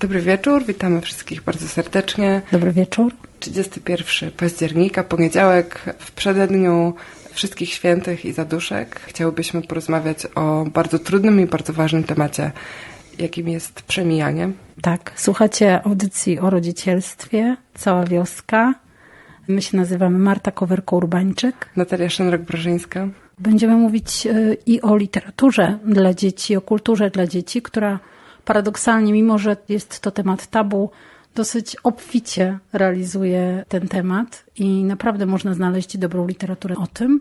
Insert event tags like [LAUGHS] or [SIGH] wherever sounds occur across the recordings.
Dobry wieczór, witamy wszystkich bardzo serdecznie. Dobry wieczór. 31 października, poniedziałek, w przededniu Wszystkich Świętych i Zaduszek. Chciałybyśmy porozmawiać o bardzo trudnym i bardzo ważnym temacie, jakim jest przemijanie. Tak, słuchacie audycji o rodzicielstwie, cała wioska. My się nazywamy Marta Kowerko-Urbańczyk. Natalia Szenrok-Brzeżyńska. Będziemy mówić y, i o literaturze dla dzieci, o kulturze dla dzieci, która paradoksalnie, mimo że jest to temat tabu, dosyć obficie realizuje ten temat i naprawdę można znaleźć dobrą literaturę o tym.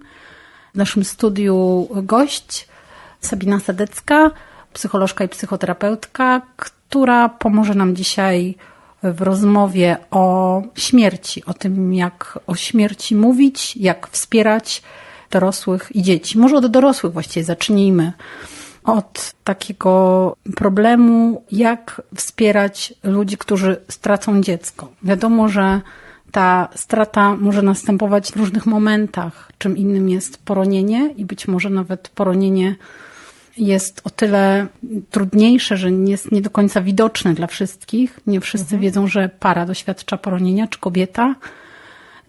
W naszym studiu gość Sabina Sadecka, psycholożka i psychoterapeutka, która pomoże nam dzisiaj w rozmowie o śmierci, o tym, jak o śmierci mówić, jak wspierać dorosłych i dzieci. Może od dorosłych właściwie zacznijmy od takiego problemu, jak wspierać ludzi, którzy stracą dziecko. Wiadomo, że ta strata może następować w różnych momentach. Czym innym jest poronienie i być może nawet poronienie jest o tyle trudniejsze, że jest nie do końca widoczne dla wszystkich. Nie wszyscy mhm. wiedzą, że para doświadcza poronienia, czy kobieta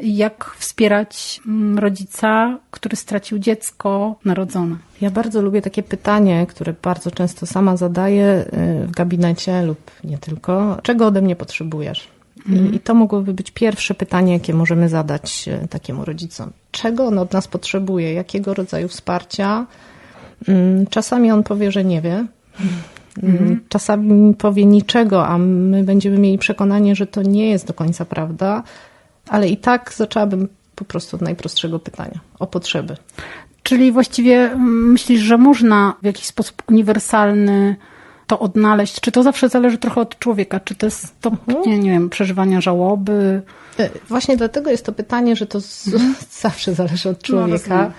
jak wspierać mm, rodzica, który stracił dziecko narodzone. Ja bardzo lubię takie pytanie, które bardzo często sama zadaję y, w gabinecie lub nie tylko. Czego ode mnie potrzebujesz? Mhm. I to mogłoby być pierwsze pytanie, jakie możemy zadać y, takiemu rodzicom. Czego on od nas potrzebuje? Jakiego rodzaju wsparcia? Mm, czasami on powie, że nie wie. Mhm. Czasami powie niczego, a my będziemy mieli przekonanie, że to nie jest do końca prawda ale i tak zaczęłabym po prostu od najprostszego pytania o potrzeby. Czyli właściwie myślisz, że można w jakiś sposób uniwersalny to odnaleźć? Czy to zawsze zależy trochę od człowieka? Czy to jest to, mhm. nie, nie wiem, przeżywania żałoby? E, właśnie dlatego jest to pytanie, że to z, mhm. [LAUGHS] zawsze zależy od no, człowieka. No,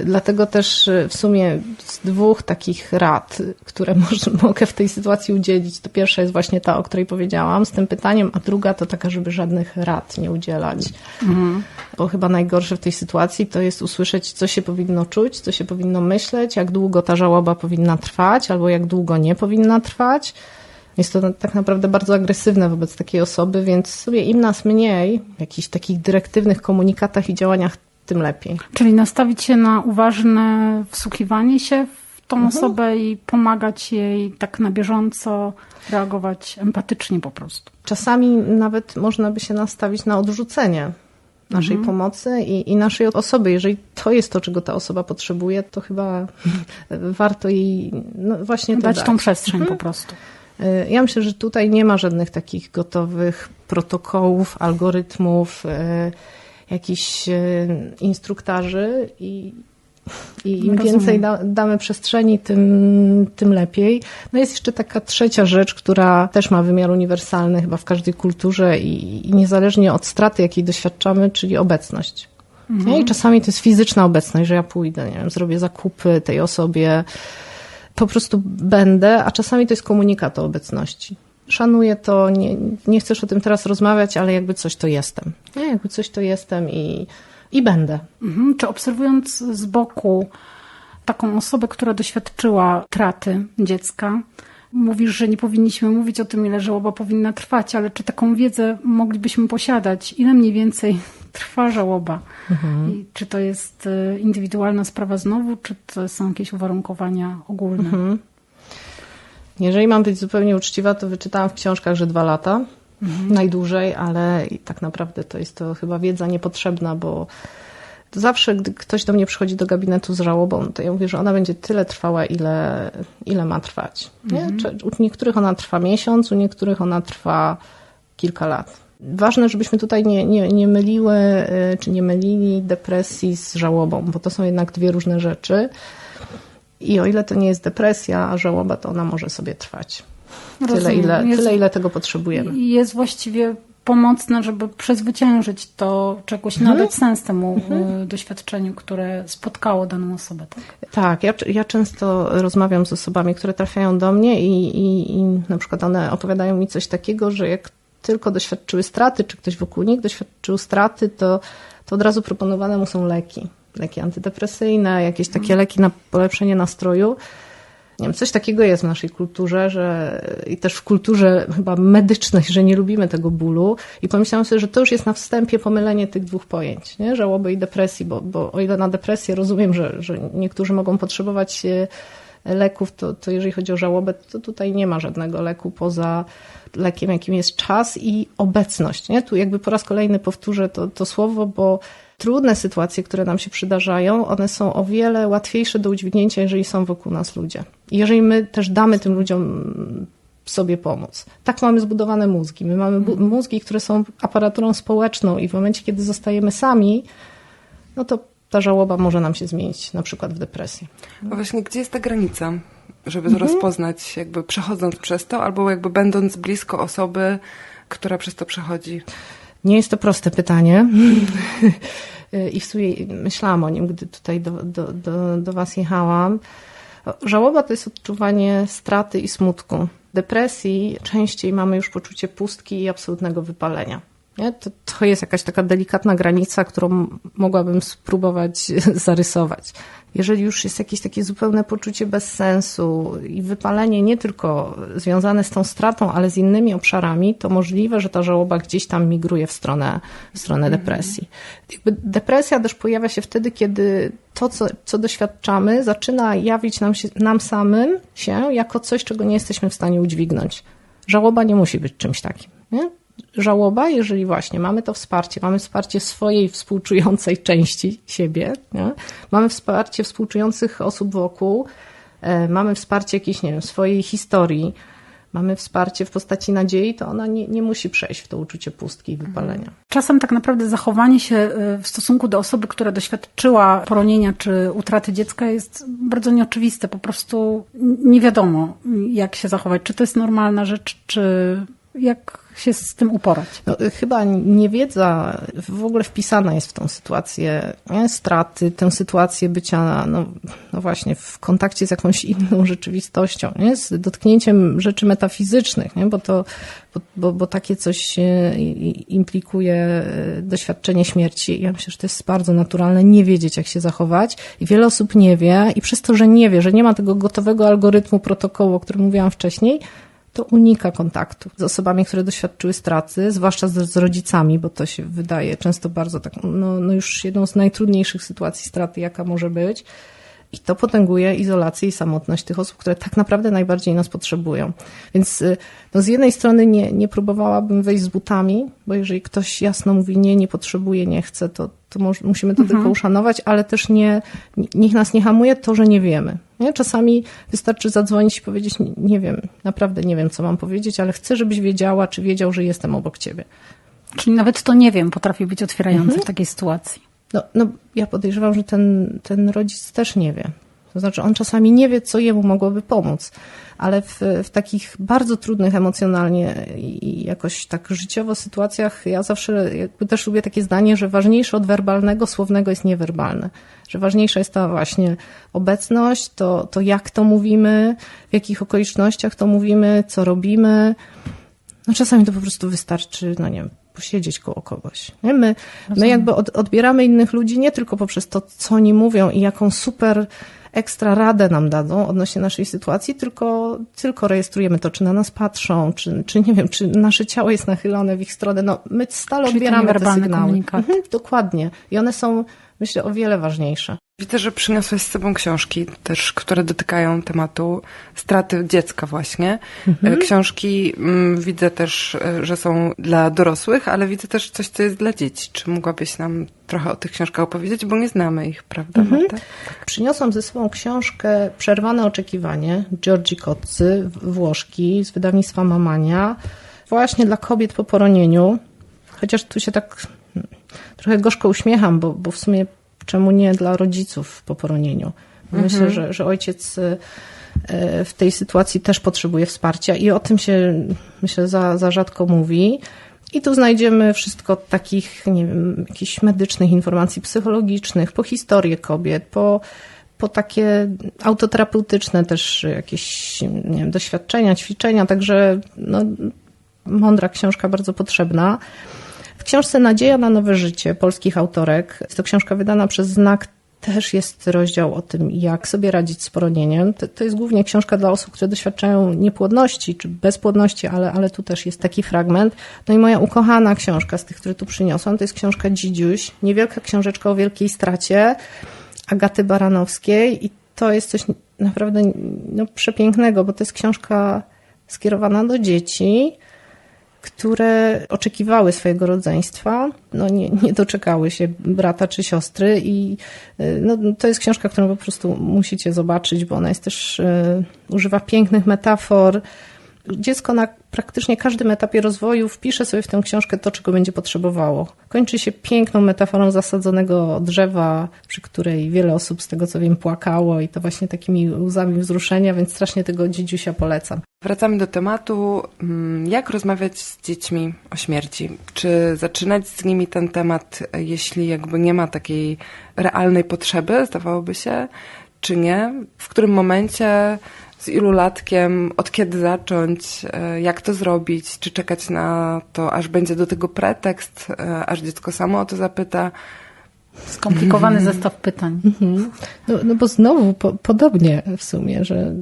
Dlatego też y, w sumie z dwóch takich rad, które [LAUGHS] może, mogę w tej sytuacji udzielić, to pierwsza jest właśnie ta, o której powiedziałam, z tym pytaniem, a druga to taka, żeby żadnych rad nie udzielać. Mhm. Bo chyba najgorsze w tej sytuacji to jest usłyszeć, co się powinno czuć, co się powinno myśleć, jak długo ta żałoba powinna trwać, albo jak długo nie powinna trwać. Jest to tak naprawdę bardzo agresywne wobec takiej osoby, więc sobie im nas mniej w jakichś takich dyrektywnych komunikatach i działaniach tym lepiej. Czyli nastawić się na uważne wsłuchiwanie się w tą mhm. osobę i pomagać jej tak na bieżąco reagować empatycznie po prostu. Czasami nawet można by się nastawić na odrzucenie naszej mhm. pomocy i, i, naszej osoby. Jeżeli to jest to, czego ta osoba potrzebuje, to chyba [LAUGHS] warto jej no właśnie dać, dać tą przestrzeń mhm. po prostu. Y, ja myślę, że tutaj nie ma żadnych takich gotowych protokołów, algorytmów. Yy, jakichś e, instruktarzy i, i im więcej da, damy przestrzeni, tym, tym lepiej. No jest jeszcze taka trzecia rzecz, która też ma wymiar uniwersalny chyba w każdej kulturze i, i niezależnie od straty, jakiej doświadczamy, czyli obecność. Mhm. I czasami to jest fizyczna obecność, że ja pójdę, nie wiem, zrobię zakupy tej osobie, po prostu będę, a czasami to jest komunikat o obecności szanuję to, nie, nie chcesz o tym teraz rozmawiać, ale jakby coś to jestem. Nie, jakby coś to jestem i, i będę. Mhm. Czy obserwując z boku taką osobę, która doświadczyła traty dziecka, mówisz, że nie powinniśmy mówić o tym, ile żałoba powinna trwać, ale czy taką wiedzę moglibyśmy posiadać? Ile mniej więcej [LAUGHS] trwa żałoba? Mhm. I czy to jest e, indywidualna sprawa znowu, czy to są jakieś uwarunkowania ogólne? Mhm. Jeżeli mam być zupełnie uczciwa, to wyczytałam w książkach, że dwa lata. Mhm. Najdłużej, ale tak naprawdę to jest to chyba wiedza niepotrzebna, bo zawsze, gdy ktoś do mnie przychodzi do gabinetu z żałobą, to ja mówię, że ona będzie tyle trwała, ile, ile ma trwać. Mhm. U niektórych ona trwa miesiąc, u niektórych ona trwa kilka lat. Ważne, żebyśmy tutaj nie, nie, nie myliły, y, czy nie mylili depresji z żałobą, bo to są jednak dwie różne rzeczy. I o ile to nie jest depresja, a żałoba, to ona może sobie trwać. Tyle ile, jest, tyle, ile tego potrzebujemy. Jest właściwie pomocne, żeby przezwyciężyć to, czegoś, mhm. nadać sens temu mhm. doświadczeniu, które spotkało daną osobę. Tak, tak ja, ja często rozmawiam z osobami, które trafiają do mnie i, i, i na przykład one opowiadają mi coś takiego, że jak tylko doświadczyły straty, czy ktoś wokół nich doświadczył straty, to, to od razu proponowane mu są leki leki antydepresyjne, jakieś takie leki na polepszenie nastroju. Nie wiem, coś takiego jest w naszej kulturze, że i też w kulturze chyba medycznej, że nie lubimy tego bólu. I pomyślałam sobie, że to już jest na wstępie pomylenie tych dwóch pojęć, nie? żałoby i depresji, bo, bo o ile na depresję rozumiem, że, że niektórzy mogą potrzebować e, leków, to, to jeżeli chodzi o żałobę, to tutaj nie ma żadnego leku poza lekiem, jakim jest czas i obecność. Nie? Tu jakby po raz kolejny powtórzę to, to słowo, bo trudne sytuacje, które nam się przydarzają, one są o wiele łatwiejsze do udźwignięcia, jeżeli są wokół nas ludzie. I jeżeli my też damy tym ludziom sobie pomóc. Tak mamy zbudowane mózgi. My mamy mózgi, które są aparaturą społeczną i w momencie, kiedy zostajemy sami, no to ta żałoba może nam się zmienić na przykład w depresję. A właśnie, gdzie jest ta granica? Żeby mhm. rozpoznać, jakby przechodząc przez to, albo jakby będąc blisko osoby, która przez to przechodzi. Nie jest to proste pytanie. [LAUGHS] I w sumie myślałam o nim, gdy tutaj do, do, do, do Was jechałam. Żałoba to jest odczuwanie straty i smutku. Depresji częściej mamy już poczucie pustki i absolutnego wypalenia. Nie? To, to jest jakaś taka delikatna granica, którą mogłabym spróbować [LAUGHS] zarysować. Jeżeli już jest jakieś takie zupełne poczucie bezsensu i wypalenie nie tylko związane z tą stratą, ale z innymi obszarami, to możliwe, że ta żałoba gdzieś tam migruje w stronę, w stronę mhm. depresji. Jakby depresja też pojawia się wtedy, kiedy to, co, co doświadczamy, zaczyna jawić nam, się, nam samym się jako coś, czego nie jesteśmy w stanie udźwignąć. Żałoba nie musi być czymś takim. Nie? Żałoba, jeżeli właśnie mamy to wsparcie, mamy wsparcie swojej współczującej części siebie, nie? mamy wsparcie współczujących osób wokół, e, mamy wsparcie jakiejś, nie wiem, swojej historii, mamy wsparcie w postaci nadziei, to ona nie, nie musi przejść w to uczucie pustki i wypalenia. Czasem tak naprawdę zachowanie się e, w stosunku do osoby, która doświadczyła poronienia czy utraty dziecka jest bardzo nieoczywiste. Po prostu nie wiadomo, jak się zachować. Czy to jest normalna rzecz, czy jak się z tym uporać? No, chyba niewiedza w ogóle wpisana jest w tą sytuację straty, tę sytuację bycia, no, no, właśnie, w kontakcie z jakąś inną rzeczywistością, nie? z dotknięciem rzeczy metafizycznych, nie? Bo, to, bo, bo, bo takie coś e, implikuje e, doświadczenie śmierci. Ja myślę, że to jest bardzo naturalne nie wiedzieć, jak się zachować. I wiele osób nie wie, i przez to, że nie wie, że nie ma tego gotowego algorytmu, protokołu, o którym mówiłam wcześniej, to unika kontaktu z osobami, które doświadczyły straty, zwłaszcza z, z rodzicami, bo to się wydaje często bardzo tak, no, no już jedną z najtrudniejszych sytuacji straty, jaka może być. I to potęguje izolację i samotność tych osób, które tak naprawdę najbardziej nas potrzebują. Więc y, no z jednej strony nie, nie próbowałabym wejść z butami, bo jeżeli ktoś jasno mówi nie, nie potrzebuje, nie chce, to, to musimy to mhm. tylko uszanować, ale też nie, niech nas nie hamuje to, że nie wiemy. Nie? Czasami wystarczy zadzwonić i powiedzieć, nie wiem, naprawdę nie wiem, co mam powiedzieć, ale chcę, żebyś wiedziała, czy wiedział, że jestem obok ciebie. Czyli nawet to nie wiem potrafi być otwierające mhm. w takiej sytuacji. No, no, ja podejrzewam, że ten, ten rodzic też nie wie. To znaczy, on czasami nie wie, co jemu mogłoby pomóc, ale w, w takich bardzo trudnych emocjonalnie i jakoś tak życiowo sytuacjach, ja zawsze jakby też lubię takie zdanie, że ważniejsze od werbalnego, słownego jest niewerbalne. Że ważniejsza jest ta właśnie obecność, to, to jak to mówimy, w jakich okolicznościach to mówimy, co robimy. No czasami to po prostu wystarczy, no nie wiem, posiedzieć koło kogoś. Nie? My, my jakby od, odbieramy innych ludzi nie tylko poprzez to, co oni mówią i jaką super ekstra radę nam dadzą odnośnie naszej sytuacji, tylko, tylko rejestrujemy to, czy na nas patrzą, czy, czy nie wiem, czy nasze ciało jest nachylone w ich stronę. No, my stale Czyli odbieramy te sygnały. Mhm, dokładnie. I one są, myślę, o wiele ważniejsze. Widzę, że przyniosłeś z sobą książki też, które dotykają tematu straty dziecka właśnie. Mhm. E, książki m, mm, widzę też, e, że są dla dorosłych, ale widzę też coś, co jest dla dzieci. Czy mogłabyś nam trochę o tych książkach opowiedzieć, bo nie znamy ich, prawda? Mhm. Tak. Przyniosłam ze sobą książkę Przerwane oczekiwanie Giorgi Kotcy, Włoszki, z wydawnictwa Mamania, właśnie dla kobiet po poronieniu. Chociaż tu się tak hmm, trochę gorzko uśmiecham, bo, bo w sumie czemu nie dla rodziców po poronieniu? Myślę, mhm. że, że ojciec e, w tej sytuacji też potrzebuje wsparcia i o tym się, myślę, za, za rzadko mówi. I tu znajdziemy wszystko takich, nie wiem, jakichś medycznych informacji psychologicznych, po historię kobiet, po, po takie autoterapeutyczne też jakieś nie wiem, doświadczenia, ćwiczenia, także no, mądra książka, bardzo potrzebna książce Nadzieja na nowe życie polskich autorek, jest to książka wydana przez Znak też jest rozdział o tym, jak sobie radzić z poronieniem. To, to, jest głównie książka dla osób, które doświadczają niepłodności czy bezpłodności, ale, ale tu też jest taki fragment. No i moja ukochana książka z tych, które tu przyniosłam, to jest książka Dzidziuś, niewielka książeczka o wielkiej stracie Agaty Baranowskiej i to jest coś naprawdę no, przepięknego, bo to jest książka skierowana do dzieci, które oczekiwały swojego rodzeństwa, no nie, nie doczekały się brata czy siostry i y, no, to jest książka, którą po prostu musicie zobaczyć, bo ona jest też, y, używa pięknych metafor, dziecko na praktycznie każdym etapie rozwoju wpisze sobie w tę książkę to, czego będzie potrzebowało. Kończy się piękną metaforą zasadzonego drzewa, przy której wiele osób z tego co wiem płakało i to właśnie takimi łzami wzruszenia, więc strasznie tego dzidziusia polecam. Wracamy do tematu, mm, jak rozmawiać z dziećmi o śmierci. Czy zaczynać z nimi ten temat, jeśli jakby nie ma takiej realnej potrzeby, zdawałoby się, czy nie? W którym momencie z ilu latkiem, od kiedy zacząć, e, jak to zrobić, czy czekać na to, aż będzie do tego pretekst, e, aż dziecko samo o to zapyta. Skomplikowany [LAUGHS] zestaw pytań. Mhm. No, no bo znowu po, podobnie w sumie, że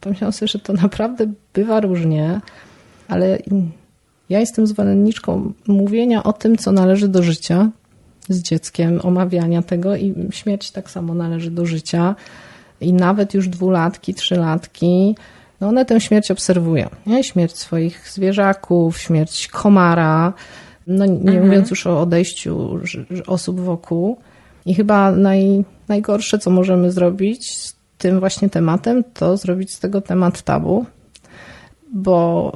pomyślałam sobie, że to naprawdę bywa różnie, ale ja jestem zwolenniczką mówienia o tym, co należy do życia z dzieckiem, omawiania tego i śmierć tak samo należy do życia i nawet już dwulatki, trzylatki, no one tę śmierć obserwują. Nie? Śmierć swoich zwierzaków, śmierć komara, no nie mhm. mówiąc już o odejściu osób wokół. I chyba naj, najgorsze, co możemy zrobić z tym właśnie tematem, to zrobić z tego temat tabu, bo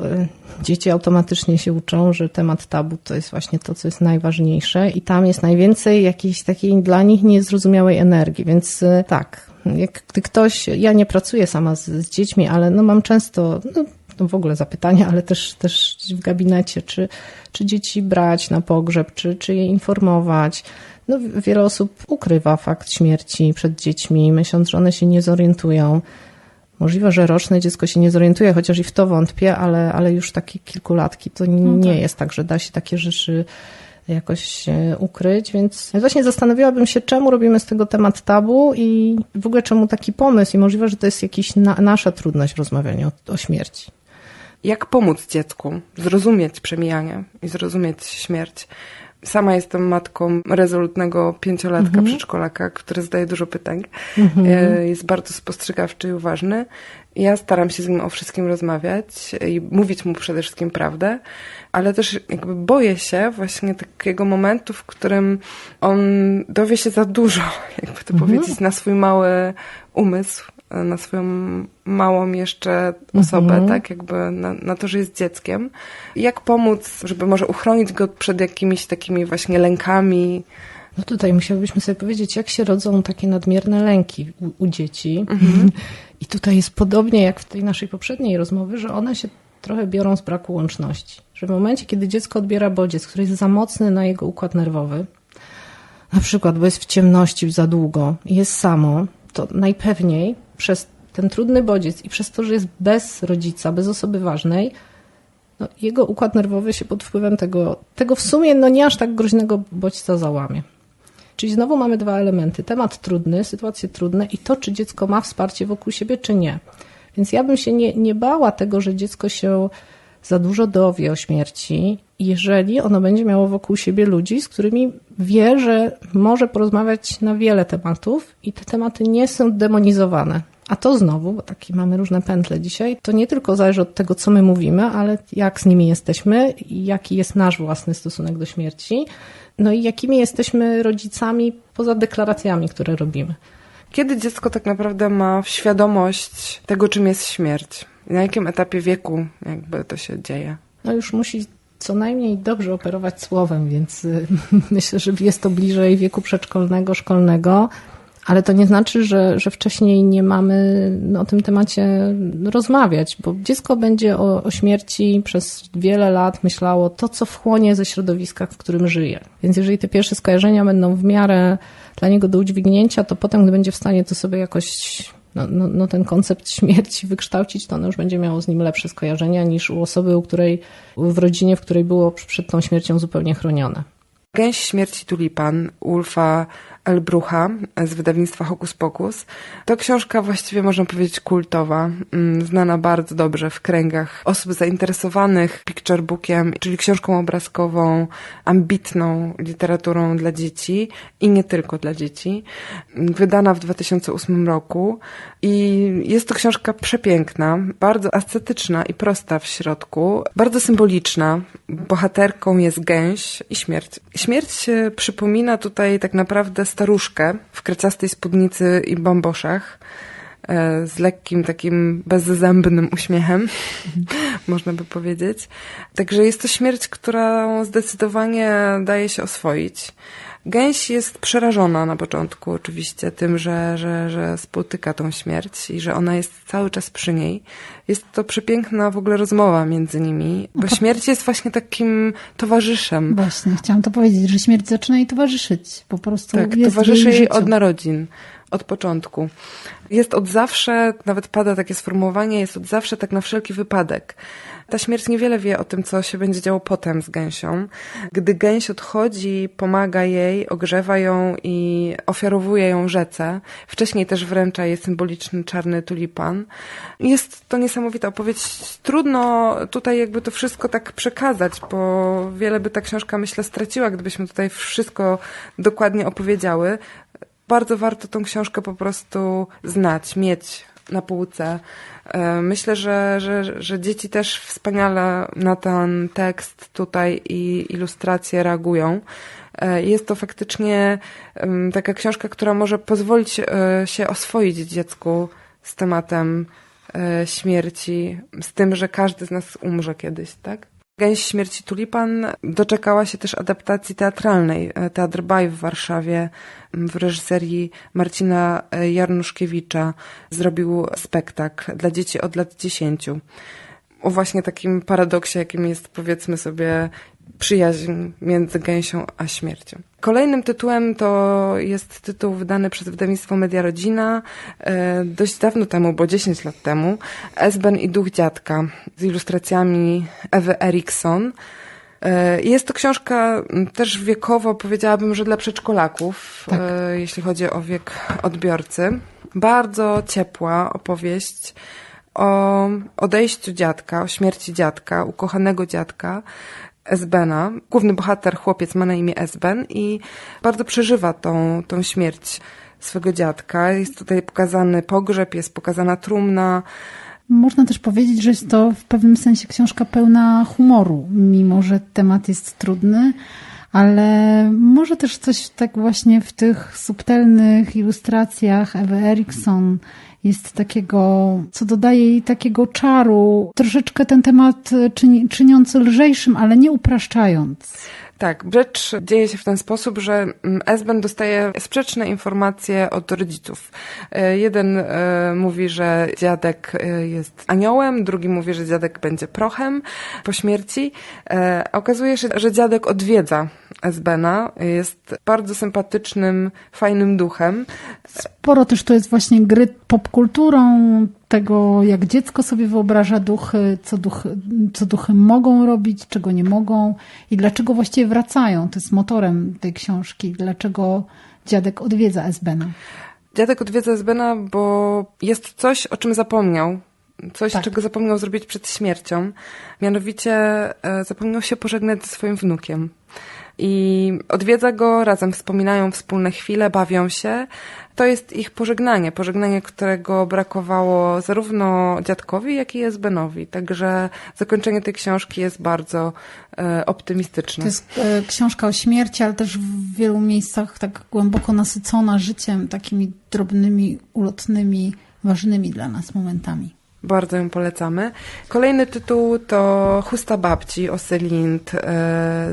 y, dzieci automatycznie się uczą, że temat tabu to jest właśnie to, co jest najważniejsze i tam jest najwięcej jakiejś takiej dla nich niezrozumiałej energii, więc y, tak, jak gdy ktoś, ja nie pracuję sama z, z dziećmi, ale no mam często, no, no w ogóle zapytania, ale też, też w gabinecie, czy, czy dzieci brać na pogrzeb, czy, czy je informować. No, wiele osób ukrywa fakt śmierci przed dziećmi, myśląc, że one się nie zorientują. Możliwe, że roczne dziecko się nie zorientuje, chociaż i w to wątpię, ale, ale już takie kilkulatki to nie no tak. jest tak, że da się takie rzeczy jakoś ukryć, więc właśnie zastanowiłabym się, czemu robimy z tego temat tabu i w ogóle czemu taki pomysł i możliwe, że to jest jakaś na, nasza trudność rozmawiania o, o śmierci. Jak pomóc dziecku zrozumieć przemijanie i zrozumieć śmierć? Sama jestem matką rezolutnego pięciolatka, mhm. przedszkolaka, który zadaje dużo pytań. Mhm. E, jest bardzo spostrzegawczy i uważny. Ja staram się z nim o wszystkim rozmawiać i mówić mu przede wszystkim prawdę, ale też jakby boję się właśnie takiego momentu, w którym on dowie się za dużo, [LAUGHS] jakby to mhm. powiedzieć, na swój mały umysł, na swoją małą jeszcze osobę, mhm. tak, jakby na, na, to, że jest dzieckiem. Jak pomóc, żeby może uchronić go przed jakimiś takimi właśnie lękami, no tutaj musielibyśmy sobie powiedzieć, jak się rodzą takie nadmierne lęki u, u dzieci. Mhm. [LAUGHS] I tutaj jest podobnie jak w tej naszej poprzedniej rozmowie, że one się trochę biorą z braku łączności. Że w momencie, kiedy dziecko odbiera bodziec, który jest za mocny na jego układ nerwowy, na przykład, bo jest w ciemności za długo i jest samo, to najpewniej przez ten trudny bodziec i przez to, że jest bez rodzica, bez osoby ważnej, no, jego układ nerwowy się pod wpływem tego, tego w sumie no nie aż tak groźnego bodźca załamie. Czyli znowu mamy dwa elementy. Temat trudny, sytuacje trudne i to, czy dziecko ma wsparcie wokół siebie, czy nie. Więc ja bym się nie, nie bała tego, że dziecko się za dużo dowie o śmierci, jeżeli ono będzie miało wokół siebie ludzi, z którymi wie, że może porozmawiać na wiele tematów i te tematy nie są demonizowane. A to znowu, bo takie mamy różne pętle dzisiaj, to nie tylko zależy od tego, co my mówimy, ale jak z nimi jesteśmy i jaki jest nasz własny stosunek do śmierci, no i jakimi jesteśmy rodzicami poza deklaracjami, które robimy. Kiedy dziecko tak naprawdę ma świadomość tego, czym jest śmierć? Na jakim etapie wieku jakby to się dzieje? No już musi co najmniej dobrze operować słowem, więc y, [LAUGHS] myślę, że jest to bliżej wieku przedszkolnego, szkolnego. Ale to nie znaczy, że, że wcześniej nie mamy o tym temacie rozmawiać, bo dziecko będzie o, o, śmierci przez wiele lat myślało to, co wchłonie ze środowiska, w którym żyje. Więc jeżeli te pierwsze skojarzenia będą w miarę dla niego do udźwignięcia, to potem, gdy będzie w stanie to sobie jakoś no, no, no, ten koncept śmierci wykształcić, to ono już będzie miało z nim lepsze skojarzenia niż u osoby, u której, w rodzinie, w której było przed tą śmiercią zupełnie chronione. Gęś śmierci tulipan Ulfa Elbrucha z wydawnictwa Hokus Pokus. To książka właściwie można powiedzieć kultowa, mm, znana bardzo dobrze w kręgach osób zainteresowanych picture bookiem, czyli książką obrazkową, ambitną literaturą dla dzieci i nie tylko dla dzieci. Wydana w 2008 roku i jest to książka przepiękna, bardzo ascetyczna i prosta w środku, bardzo symboliczna. Bohaterką jest gęś i śmierć. Śmierć przypomina tutaj tak naprawdę staruszkę w krecastej spódnicy i bamboszach e, z lekkim takim bezzębnym uśmiechem, [LAUGHS] można by powiedzieć. Także jest to śmierć, którą zdecydowanie daje się oswoić. Gęś jest przerażona na początku oczywiście tym, że, że, że spotyka tą śmierć i że ona jest cały czas przy niej. Jest to przepiękna w ogóle rozmowa między nimi, bo śmierć jest właśnie takim towarzyszem. Właśnie, chciałam to powiedzieć, że śmierć zaczyna jej towarzyszyć. Po prostu tak, towarzyszy jej od narodzin, od początku. Jest od zawsze, nawet pada takie sformułowanie, jest od zawsze tak na wszelki wypadek. Ta śmierć niewiele wie o tym, co się będzie działo potem z gęsią. Gdy gęś odchodzi, pomaga jej, ogrzewa ją i ofiarowuje ją rzece. Wcześniej też wręcza jej symboliczny czarny tulipan. Jest to niesamowita opowieść. Trudno tutaj jakby to wszystko tak przekazać, bo wiele by ta książka, myślę, straciła, gdybyśmy tutaj wszystko dokładnie opowiedziały. Bardzo warto tą książkę po prostu znać, mieć na półce. E, myślę, że, że, że dzieci też wspaniale na ten tekst tutaj i ilustracje reagują. E, jest to faktycznie taka książka, która może pozwolić e, się oswoić dziecku z tematem śmierci, z tym, że każdy z nas umrze kiedyś, tak? Gęś śmierci tulipan doczekała się też adaptacji teatralnej. Teatr Baj w Warszawie w reżyserii Marcina Jarnuszkiewicza zrobił spektakl dla dzieci od lat 10. O właśnie takim paradoksie, jakim jest powiedzmy sobie przyjaźń między gęsią a śmiercią. Kolejnym tytułem to jest tytuł wydany przez wydawnictwo Media Rodzina e, dość dawno temu, bo 10 lat temu. Esben i duch dziadka z ilustracjami Ewy Erikson. E, jest to książka też wiekowo, powiedziałabym, że dla przedszkolaków, tak. E, jeśli chodzi o wiek odbiorcy. Bardzo ciepła opowieść o odejściu dziadka, o śmierci dziadka, ukochanego dziadka, Esbena. Główny bohater, chłopiec, ma na imię Esben i bardzo przeżywa tą, tą śmierć swego dziadka. Jest tutaj pokazany pogrzeb, jest pokazana trumna. Można też powiedzieć, że jest to w pewnym sensie książka pełna humoru, mimo że temat jest trudny, ale może też coś tak właśnie w tych subtelnych ilustracjach Ewy Erikson jest takiego, co dodaje jej takiego czaru, troszeczkę ten temat czyni, czyniący lżejszym, ale nie upraszczając. Tak, rzecz dzieje się w ten sposób, że mm, Esben dostaje sprzeczne informacje od rodziców. E, jeden e, mówi, że dziadek e, jest aniołem, drugi mówi, że dziadek będzie prochem po śmierci. Okazuje się, że dziadek odwiedza Esbena, jest bardzo sympatycznym, fajnym duchem. Sporo też to jest właśnie gry popkulturą, tego, jak dziecko sobie wyobraża duchy, co duchy, co duchy mogą robić, czego nie mogą i dlaczego właściwie wracają. To jest motorem tej książki. Dlaczego dziadek odwiedza Esbena. Dziadek odwiedza Esbena, bo jest coś, o czym zapomniał. Coś, tak. czego zapomniał zrobić przed śmiercią. Mianowicie e, zapomniał się pożegnać ze swoim wnukiem. I odwiedza go, razem wspominają wspólne chwile, bawią się, to jest ich pożegnanie, pożegnanie, którego brakowało zarówno dziadkowi, jak i Esbenowi. Także zakończenie tej książki jest bardzo e, optymistyczne. To jest e, książka o śmierci, ale też w wielu miejscach tak głęboko nasycona życiem, takimi drobnymi, ulotnymi, ważnymi dla nas momentami. Bardzo ją polecamy. Kolejny tytuł to Chusta babci Oselind e,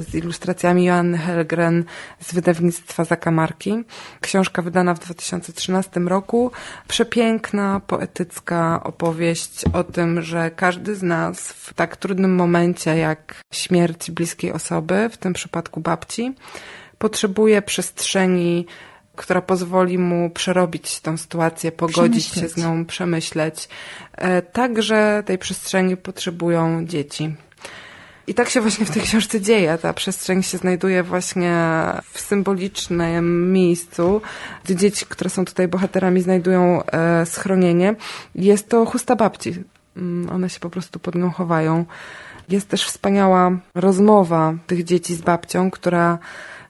z ilustracjami Joanny Helgren z wydawnictwa Zakamarki. Książka wydana w 2013 roku. Przepiękna, poetycka opowieść o tym, że każdy z nas w tak trudnym momencie jak śmierć bliskiej osoby, w tym przypadku babci, potrzebuje przestrzeni która pozwoli mu przerobić tą sytuację, pogodzić się z nią, przemyśleć. E, także tej przestrzeni potrzebują dzieci. I tak się właśnie w tej książce dzieje. Ta przestrzeń się znajduje właśnie w symbolicznym miejscu, gdzie dzieci, które są tutaj bohaterami, znajdują e, schronienie. Jest to chusta babci. Mm, one się po prostu pod nią chowają. Jest też wspaniała rozmowa tych dzieci z babcią, która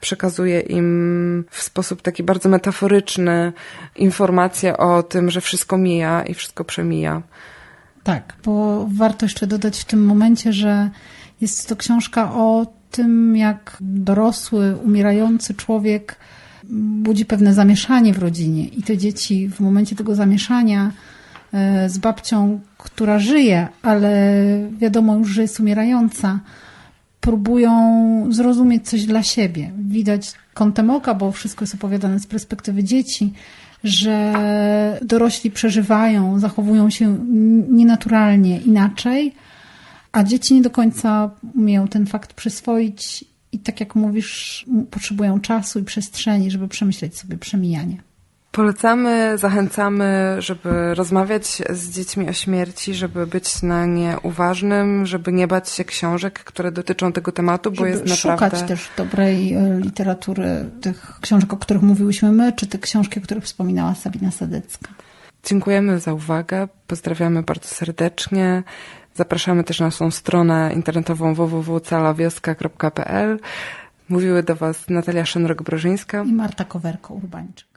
przekazuje im w sposób taki bardzo metaforyczny informacje o tym, że wszystko mija i wszystko przemija. Tak, bo warto jeszcze dodać w tym momencie, że jest to książka o tym, jak dorosły, umierający człowiek budzi pewne zamieszanie w rodzinie i te dzieci w momencie tego zamieszania z babcią, która żyje, ale wiadomo już, że jest umierająca, próbują zrozumieć coś dla siebie. Widać kątem oka, bo wszystko jest opowiadane z perspektywy dzieci, że dorośli przeżywają, zachowują się nienaturalnie inaczej, a dzieci nie do końca umieją ten fakt przyswoić i tak jak mówisz, potrzebują czasu i przestrzeni, żeby przemyśleć sobie przemijanie. Polecamy, zachęcamy, żeby rozmawiać z dziećmi o śmierci, żeby być na nie uważnym, żeby nie bać się książek, które dotyczą tego tematu, bo żeby jest szukać naprawdę... też dobrej e, literatury, tych książek, o których mówiłyśmy my, czy te książki, o których wspominała Sabina Sadecka. Dziękujemy za uwagę, pozdrawiamy bardzo serdecznie. Zapraszamy też na naszą stronę internetową www.calawioska.pl. Mówiły do Was Natalia Szenrok-Brożyńska i Marta Kowerko-Urbańczyk.